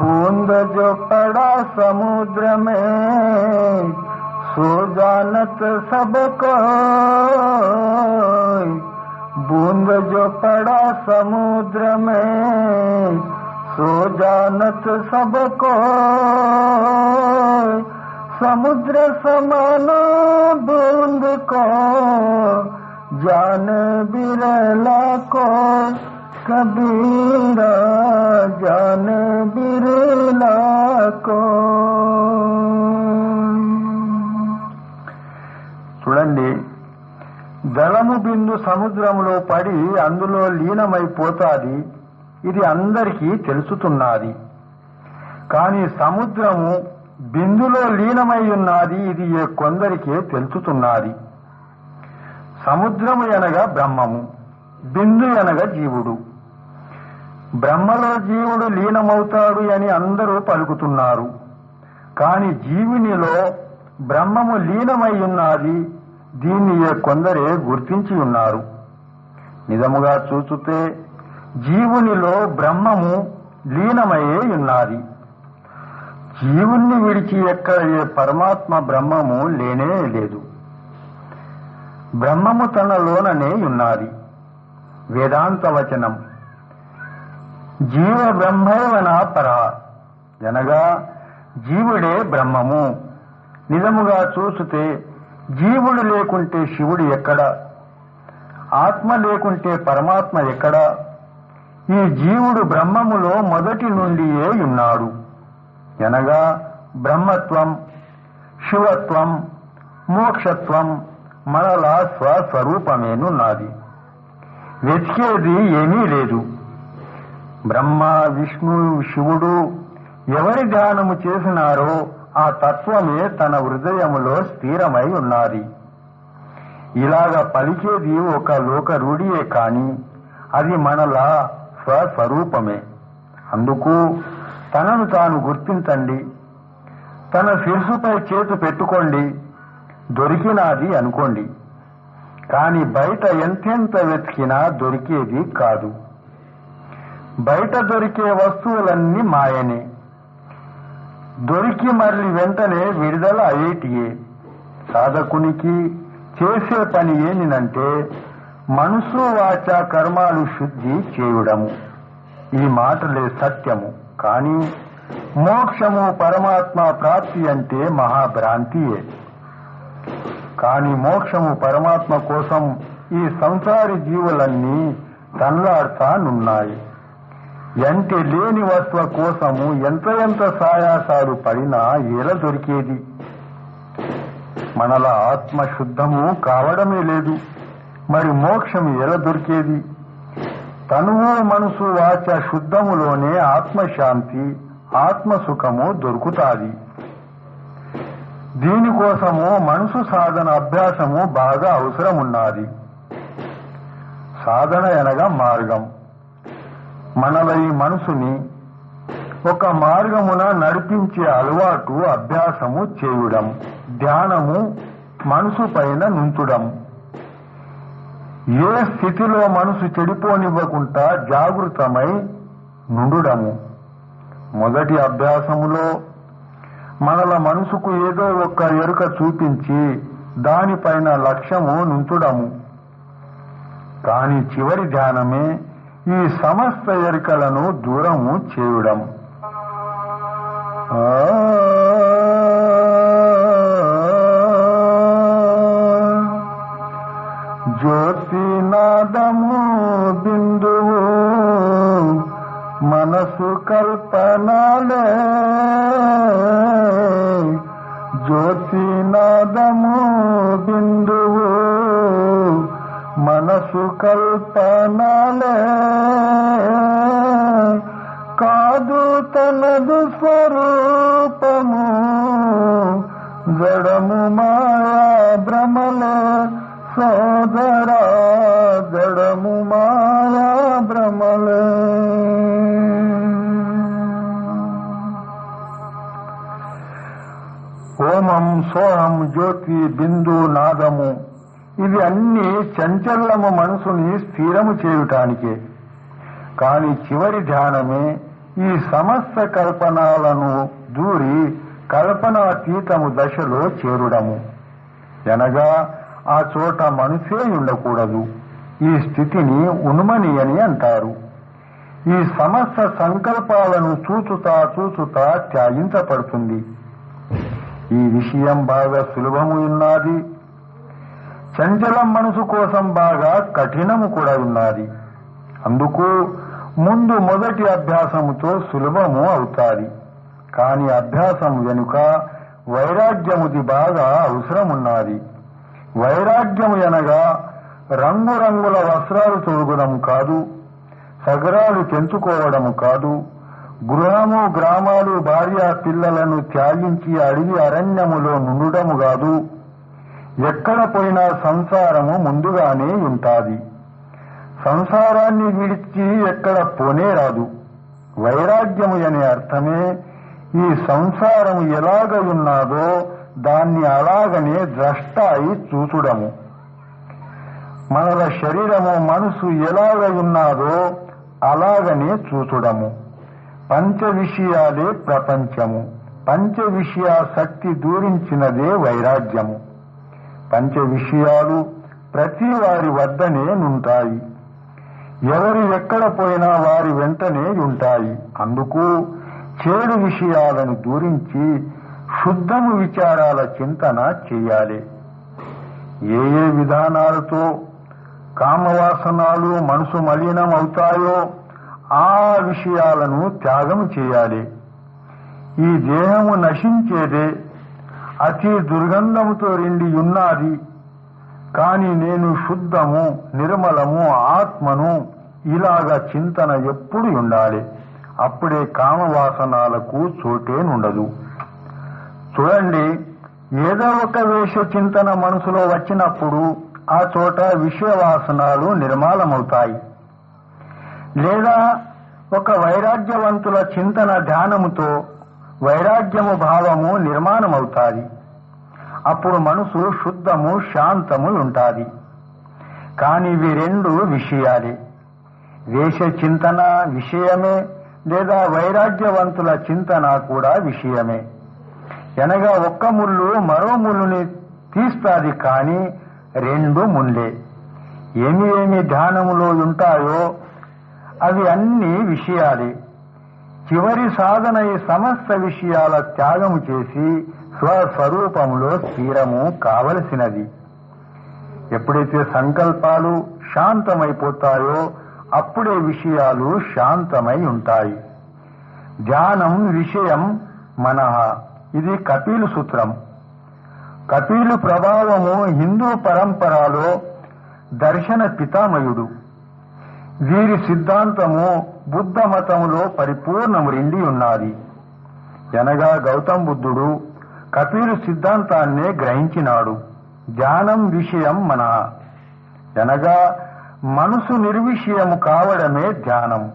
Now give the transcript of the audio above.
बूंद जो पड़ा समुद्र में सो जानत सबको बूंद जो पड़ा समुद्र में सो जानत सबको समुद्र समाना बूंद को जान बिरला को कबीरा जान बिरला को చూడండి జలము బిందు సముద్రములో పడి అందులో లీనమైపోతాది ఇది అందరికీ తెలుసుతున్నది కాని సముద్రము బిందులో లీనమై ఉన్నది ఇది ఏ కొందరికే తెలుసుతున్నది. సముద్రము అనగా బ్రహ్మము బిందు అనగా జీవుడు. బ్రహ్మలో జీవుడు లీనమవుతాడు అని అందరూ పలుకుతున్నారు. కాని జీవునిలో బ్రహ్మము లీనమై ఉన్నది దీన్ని ఏ కొందరే గుర్తించి ఉన్నారు. నిజముగా చూచుతే జీవునిలో బ్రహ్మము లీనమయ్యే ఉన్నది. జీవుణ్ణి విడిచి ఎక్కడ ఏ పరమాత్మ బ్రహ్మము లేనే లేదు. బ్రహ్మము తనలోననే ఉన్నది. వేదాంత వచనం. జీవ బ్రహ్మేవన పర. అనగా జీవుడే బ్రహ్మము. నిజముగా చూస్తే జీవుడు లేకుంటే శివుడు ఎక్కడ? ఆత్మ లేకుంటే పరమాత్మ ఎక్కడ? ఈ జీవుడు బ్రహ్మములో మొదటి నుండియే ఉన్నాడు. అనగా బ్రహ్మత్వం శివత్వం మోక్షత్వం మనలా స్వస్వరూపమేనున్నది. వెతికేది ఏమీ లేదు. బ్రహ్మ విష్ణు శివుడు ఎవరి ధ్యానము చేసినారో ఆ తత్వమే తన హృదయములో స్థిరమై ఉన్నది. ఇలాగ పలికేది ఒక లోక రూఢియే కాని అది మనలా స్వస్వరూపమే. అందుకు తనను తాను గుర్తించండి. తన శిరసుపై చేతు పెట్టుకోండి. దొరికినాది అనుకోండి. కాని బయట ఎంతెంత వెతికినా దొరికేది కాదు. బయట దొరికే వస్తువులన్నీ మాయనే. దొరికి మళ్ళీ వెంటనే విడుదల అయ్యేటియే సాధకునికి చేసే పని ఏమినంటే మనసు వాచ కర్మాలు శుద్ధి చేయుడము. ఈ మాటలే సత్యము. కాని మోక్షము పరమాత్మ ప్రాప్తి అంటే మహాభ్రాంతియే. కాని మోక్షము పరమాత్మ కోసం ఈ సంసారి జీవులన్నీ తన్లాడుతానున్నాయి. ఎంటి లేని వస్తువ కోసము ఎంత ఎంత సాయాసాలు పడినా ఎలా దొరికేది. మనల ఆత్మ శుద్ధము కావడమే లేదు. మరి మోక్షం ఎలా దొరికేది? తనువు మనసు వాచ శుద్ధములోనే ఆత్మశాంతి ఆత్మ సుఖము దొరుకుతాది దీనికోసము మనసు సాధన అభ్యాసము బాగా అవసరమున్నది. సాధన అనగా మార్గం. మనల మనసుని ఒక మార్గమున నడిపించే అలవాటు అభ్యాసము చేయుడం ధ్యానము మనసు పైన నుంచుడం. ఏ స్థితిలో మనసు చెడిపోనివ్వకుండా జాగృతమై నుండుడము. మొదటి అభ్యాసములో మనల మనసుకు ఏదో ఒక ఎరుక చూపించి దానిపైన లక్ష్యము నుంచుడము. కాని చివరి ధ్యానమే ఈ సమస్త ఎరుకలను దూరము చేయడం ఆ పదము బిందువు మనసు కల్పనాలే. జ్యోతినాదము బిందువు మనసు కల్పనాలే. కాదు తనదు స్వరూపము జడము మాయా భ్రమలే. సోదరా జడము మాయా భ్రమలే ఓమం సోహం జ్యోతి బిందు నాదము ఇవి అన్ని చంచలము మనసుని స్థిరము చేయటానికే. కాని చివరి ధ్యానమే ఈ సమస్త కల్పనాలను దూరి కల్పనాతీతము దశలో చేరుడము. అనగా ఆ చోట మనసే ఉండకూడదు. ఈ స్థితిని ఉన్మని అని అంటారు. ఈ సమస్త సంకల్పాలను చూచుతా చూచుతా త్యాగించబడుతుంది ఈ విషయం బాగా సులభము ఉన్నది. చంచలం మనసు కోసం బాగా కఠినము కూడా ఉన్నది. అందుకు ముందు మొదటి అభ్యాసముతో సులభము అవుతాది. కాని అభ్యాసం వెనుక వైరాగ్యముది బాగా అవసరమున్నది. వైరాగ్యము అనగా రంగురంగుల వస్త్రాలు తొడుగుదము కాదు సగరాలు తెంచుకోవడము కాదు గృహము గ్రామాలు భార్య పిల్లలను త్యాగించి అడవి అరణ్యములో నుండుటము కాదు. ఎక్కడ పోయినా సంసారము ముందుగానే ఉంటాది. సంసారాన్ని విడిచి ఎక్కడ పోనే రాదు. వైరాగ్యము అనే అర్థమే ఈ సంసారము ఎలాగ ఉన్నాదో దాన్ని అలాగనే ద్రష్ట అయి చూచుడము. మనల శరీరము మనసు ఎలాగ ఉన్నాదో అలాగనే చూచుడము. పంచ విషయాలే ప్రపంచము. పంచ విషయ శక్తి దూరించినదే వైరాగ్యము. పంచ విషయాలు ప్రతి వారి వద్దనే నుంటాయి. ఎవరు ఎక్కడ పోయినా వారి వెంటనే ఉంటాయి. అందుకు చేడు విషయాలను దూరించి శుద్ధము విచారాల చింతన చేయాలి. ఏ ఏ విధానాలతో కామవాసనాలు మనసు మలినం అవుతాయో ఆ విషయాలను త్యాగం చేయాలి. ఈ దేహము నశించేదే అతి దుర్గంధముతో నిండి ఉన్నది. కాని నేను శుద్ధము నిర్మలము ఆత్మను ఇలాగ చింతన ఎప్పుడు ఉండాలి? అప్పుడే కామవాసనాలకు చోటేనుండదు చూడండి ఏదో ఒక వేష చింతన మనసులో వచ్చినప్పుడు ఆ చోట విషయవాసనాలు నిర్మాలమవుతాయి లేదా ఒక వైరాగ్యవంతుల చింతన ధ్యానముతో వైరాగ్యము భావము నిర్మాణమవుతాది. అప్పుడు మనసు శుద్ధము శాంతము ఉంటాది. కాని ఇవి రెండు విషయాలే. వేష చింతన విషయమే లేదా వైరాగ్యవంతుల చింతన కూడా విషయమే. ఎనగా ఒక్క ముళ్ళు మరో ముళ్ళుని తీస్తాది కాని రెండు ముళ్ళే. ఏమి ఏమి ధ్యానములో ఉంటాయో అవి అన్ని విషయాలే. చివరి సాధన ఈ సమస్త విషయాల త్యాగము చేసి స్వస్వరూపములో స్థిరము కావలసినది. ఎప్పుడైతే సంకల్పాలు శాంతమైపోతాయో అప్పుడే విషయాలు శాంతమై ఉంటాయి. ధ్యానం విషయం మనః. ఇది కపిలు సూత్రం. కపిలు ప్రభావము హిందూ పరంపరలో దర్శన పితామయుడు వీరి సిద్ధాంతము బుద్ధ మతములో పరిపూర్ణము రెండి ఉన్నది. ఎనగా గౌతమ్ బుద్ధుడు కపిలు సిద్ధాంతాన్నే గ్రహించినాడు. ధ్యానం విషయం మన. ఎనగా మనసు నిర్విషయము కావడమే ధ్యానం